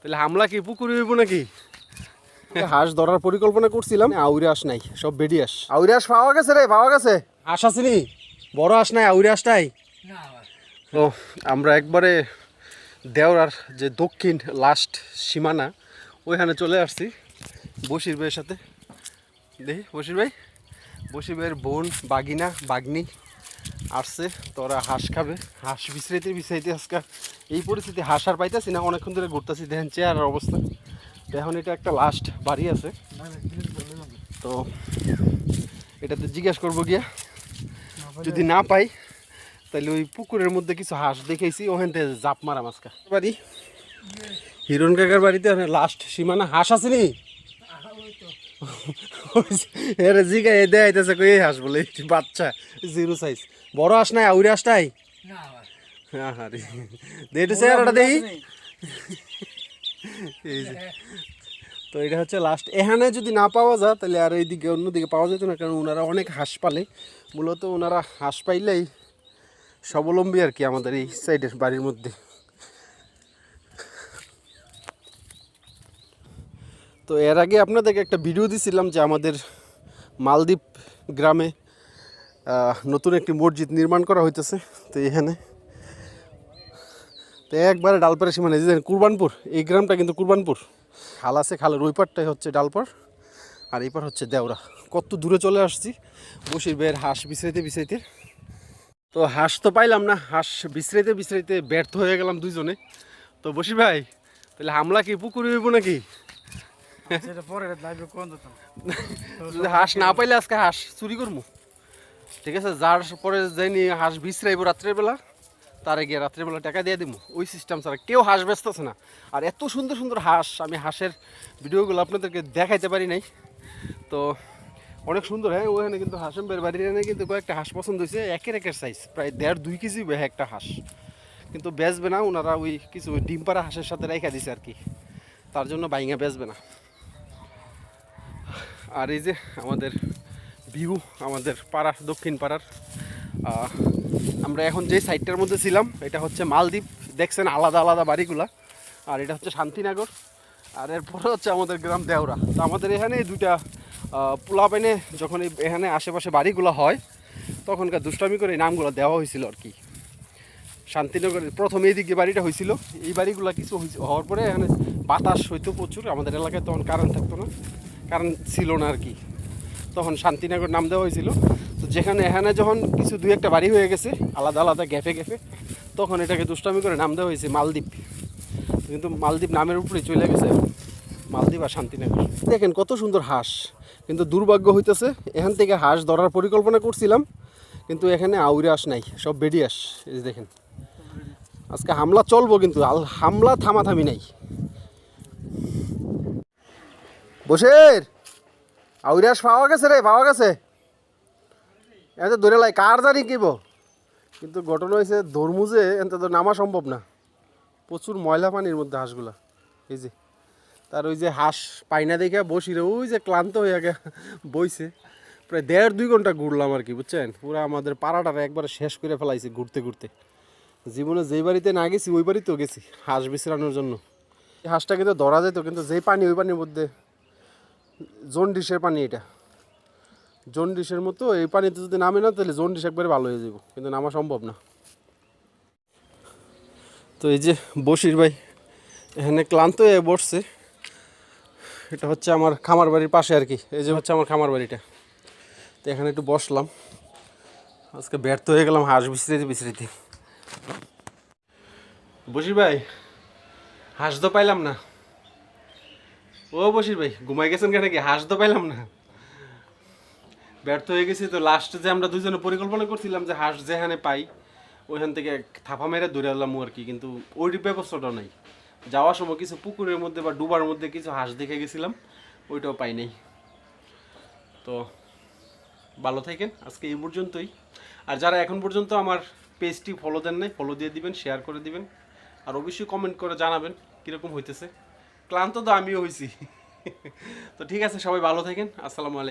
তাহলে হামলা কি পুকুরে হইব নাকি? হাঁস ধরার পরিকল্পনা করছিলাম আউরে হাঁস নাই সব বেডি হাঁস। আউরে হাঁস পাওয়া গেছে রে পাওয়া গেছে। হাঁস আসেনি বড় হাঁস নাই আউরে হাঁসটাই ও আমরা একবারে দেওরার যে দক্ষিণ লাস্ট সীমানা ওইখানে চলে আসছি বশির ভাইয়ের সাথে। দেখি বশির ভাই? বশির ভাইয়ের বোন বাগিনা বাগনি। আসছে তোরা হাঁস খাবে। হাঁস বিছড়াইতে বিছড়াইতে আজকে এই পরিস্থিতি হাঁস আর পাইতেছি না অনেকক্ষণ ধরে ঘুরতেছি দেখেন চেয়ারের অবস্থা। এখন এটা একটা লাস্ট বাড়ি আছে। তো এটাতে জিজ্ঞেস করব গিয়া যদি না পাই তাহলে ওই পুকুরের মধ্যে কিছু হাঁস দেখেছি ওখান থেকে জাপ মারা মাছকা বাড়ি? হিরণ কাকার বাড়িতে লাস্ট সীমানা হাঁস আসেনি এরে জিগা এ এই হাঁস বলে বাচ্চা জিরো সাইজ বড় হাঁস নাই আউরি হাঁসটাই হ্যাঁ হ্যাঁ রে দেখতে দেখি। তো এটা হচ্ছে লাস্ট এখানে যদি না পাওয়া যায় তাহলে আর এইদিকে অন্যদিকে পাওয়া যেত না কারণ ওনারা অনেক হাঁস পালে। মূলত ওনারা হাঁস পাইলেই স্বাবলম্বী আর কি আমাদের এই সাইডের বাড়ির মধ্যে। তো এর আগে আপনাদেরকে একটা ভিডিও দিছিলাম যে আমাদের মালদ্বীপ গ্রামে নতুন একটি মসজিদ নির্মাণ করা হইতেছে। তো এখানে তো একবারে ডালপাড়া সীমানা যে কুরবানপুর এই গ্রামটা কিন্তু কুরবানপুর। খাল আছে খালের ওই পারটাই হচ্ছে ডালপাড়। আর এই পার হচ্ছে দেওরা। কত দূরে চলে আসছি বসির বের হাঁস বিছড়াইতে বিছড়াইতে তো হাঁস তো পাইলাম না হাঁস বিছড়াইতে বিছড়াইতে ব্যর্থ হয়ে গেলাম দুইজনে। তো বসির ভাই তাহলে হামলা কি পুকুরে হইব নাকি? হাঁস না পাইলে আজকে হাঁস চুরি করব ঠিক আছে, যার পরে যাইনি হাঁস বিছরাইবো রাত্রের বেলা, তারে গিয়ে রাত্রের বেলা টাকা দিয়ে দিব ওই সিস্টেম ছাড়া কেউ হাঁস বেচতেছে না। আর এত সুন্দর সুন্দর হাঁস, আমি হাঁসের ভিডিওগুলো আপনাদেরকে দেখাইতে পারি নাই। তো অনেক সুন্দর হ্যাঁ ওখানে কিন্তু হাসেমের বাড়ির এনে কিন্তু কয়েকটা হাঁস পছন্দ হয়েছে। একের একের সাইজ প্রায় দেড় দুই কেজি একটা হাঁস। কিন্তু বেচবে না, ওনারা ওই কিছু ডিম পাড়া হাঁসের সাথে রেখা দিছে আর কি। তার জন্য বাইঙ্গা বেচবে না। আর এই যে আমাদের ভিউ আমাদের পাড়ার, দক্ষিণ পাড়ার। আমরা এখন যে সাইডটার মধ্যে ছিলাম, এটা হচ্ছে মালদ্বীপ। দেখছেন আলাদা আলাদা বাড়িগুলা। আর এটা হচ্ছে শান্তিনগর। আর এরপরে হচ্ছে আমাদের গ্রাম দেওরা। তো আমাদের এখানে দুইটা পোলাপেনে যখন এই- এখানে আশেপাশে বাড়িগুলো হয়, তখনকার দুষ্টামি করে নামগুলো দেওয়া হয়েছিল আর কি। শান্তিনগরের প্রথম এই দিকে বাড়িটা হয়েছিল। এই বাড়িগুলো কিছু হওয়ার পরে এখানে বাতাস হইতো প্রচুর। আমাদের এলাকায় তখন কারেন্ট থাকতো না। কারেন্ট ছিল না আর কি। তখন শান্তিনগর নাম দেওয়া হয়েছিল। তো যেখানে এখানে যখন কিছু দুই একটা বাড়ি হয়ে গেছে, আলাদা আলাদা গ্যাপে গ্যাপে, তখন এটাকে দুষ্টামি করে নাম দেওয়া হয়েছে মালদ্বীপ। কিন্তু মালদ্বীপ নামের উপরেই চলে গেছে মালদ্বীপ আর শান্তিনগর। দেখেন কত সুন্দর হাঁস, কিন্তু দুর্ভাগ্য হইতেছে, এখান থেকে হাঁস ধরার পরিকল্পনা করছিলাম, কিন্তু এখানে আউরে হাঁস নাই, সব বেডি হাঁস, এই দেখেন। আজকে হামলা চলবো কিন্তু হামলা থামাথামি নাই। বসের! আউরিয়াস পাওয়া গেছে রে, পাওয়া গেছে। এত ধরে লাই, কার জানি কিব কিন্তু ঘটনা হয়েছে ধর্মুজে এত তো নামা সম্ভব না। প্রচুর ময়লা পানির মধ্যে হাঁসগুলা, এই যে। তার ওই যে হাঁস পাইনা দেখে বসি রে, ওই যে ক্লান্ত হয়ে গে, বইছে। প্রায় দেড় দুই ঘণ্টা ঘুরলাম আর কি, বুঝছেন? পুরো আমাদের পাড়াটারে একবারে শেষ করে ফেলাইছে ঘুরতে ঘুরতে। জীবনে যেই বাড়িতে না গেছি, ওই বাড়িতেও গেছি, হাঁস বিশ্রানোর জন্য। হাঁসটা কিন্তু ধরা যেত, কিন্তু যেই পানি ওই পানির মধ্যে জন্ডিসের পানি এটা। জন্ডিসের মতো এই পানিতে যদি নামে না, তাহলে জন্ডিস একবারে ভালো হয়ে যাব কিন্তু নামা সম্ভব না। তো এই যে বসির ভাই এখানে ক্লান্ত হয়ে বসছে। এটা হচ্ছে আমার খামার বাড়ির পাশে আর কি, এই যে হচ্ছে আমার খামার বাড়িটা। তো এখানে একটু বসলাম। আজকে ব্যর্থ হয়ে গেলাম, হাঁস বিছড়িতে বিছড়িতে বসির ভাই, হাঁস তো পাইলাম না। ও বসির ভাই ঘুমাই গেছেন কেন কি? হাঁস তো পাইলাম না। ব্যর্থ হয়ে গেছি তো লাস্টে যে আমরা দুজনে পরিকল্পনা করছিলাম যে হাঁস যেখানে পাই, ওইখান থেকে থাপা মেরে ধরে এলাম আর কি, কিন্তু ওই ব্যবস্থাটাও নাই। যাওয়ার সময় কিছু পুকুরের মধ্যে বা ডুবার মধ্যে কিছু হাঁস দেখে গেছিলাম, ওইটাও পাই নাই। তো ভালো থাকেন, আজকে এই পর্যন্তই। আর যারা এখন পর্যন্ত আমার পেজটি ফলো দেন নাই ফলো দিয়ে দিবেন শেয়ার করে দিবেন। আর অবশ্যই কমেন্ট করে জানাবেন কীরকম হইতেছে। ক্লান্ত তো আমিও হয়েছি তো ঠিক আছে সবাই ভালো থাকেন। আসসালামু আলাইকুম।